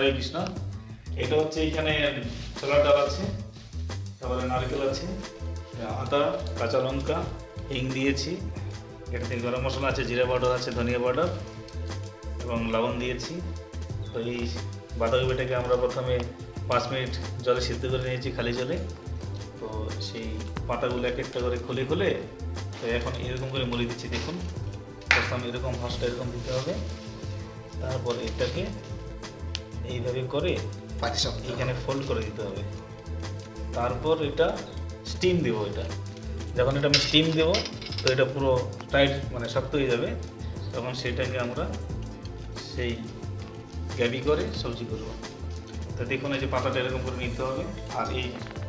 মিশ্রণ এটা হচ্ছে এখানে ছোলার ডাল আছে, তারপরে নারকেল আছে, আদা, কাঁচা লঙ্কা, হিং দিয়েছি এটাতে গরম মশলা আছে, জিরা পাউডার আছে, ধনিয়া পাউডার, এবং লবণ দিয়েছি। তো এই বাঁধাকপিটাকে আমরা প্রথমে পাঁচ মিনিট জলে সিদ্ধ করে নিয়েছি খালি জলে। তো সেই পাতাগুলো এক একটা করে খুলে খুলে, তো এখন এরকম করে মুড়ি দিচ্ছি, দেখুন। প্রথম এরকম হাঁসটা এরকম দিতে হবে। তারপর এটাকে এইভাবে করে এখানে ফোল্ড করে দিতে হবে। তারপর এটা স্টিম দেবো এটা। যখন এটা আমি স্টিম দেবো তো এটা পুরো টাইট মানে শক্ত হয়ে যাবে। তখন সেটাকে আমরা সেই গ্যাবি করে সবজি করব। তো দেখুন এই যে পাতাটা এরকম করে নিতে হবে। আর এই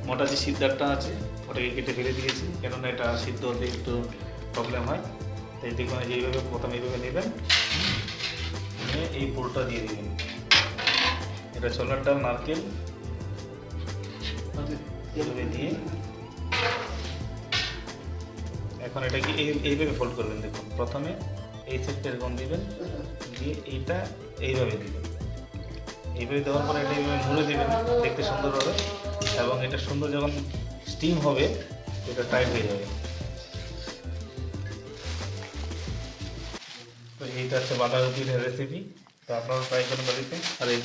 মোটা যে সিদ্ধারটা আছে ওটাকে কেটে ফেলে দিয়েছি। কেননা এটা সিদ্ধ হতে একটু প্রবলেম হয়। তাই দেখুন এই এইভাবে প্রথমে এইভাবে নেবেন। এই পোলটা দিয়ে দিবেন। এটা ছোলার ডাল নারকেল দিয়ে এখন এটাকে এই এইভাবে ফোল্ড করবেন দেখুন। প্রথমে এই সেটটা এরকম দিবেন দিয়ে এইটা এইভাবে দিবেন। এইভাবে দেওয়ার পরে এটা এইভাবে মুড়ে দিবেন দেখতে সুন্দর হবে এবং এটা সুন্দর যখন স্টিম হবে এটা টাইট হয়ে যাবে। তো এইটা হচ্ছে বাঁধাকপির রেসিপি তো আপনারা ট্রাই করুন বাড়িতে আর এই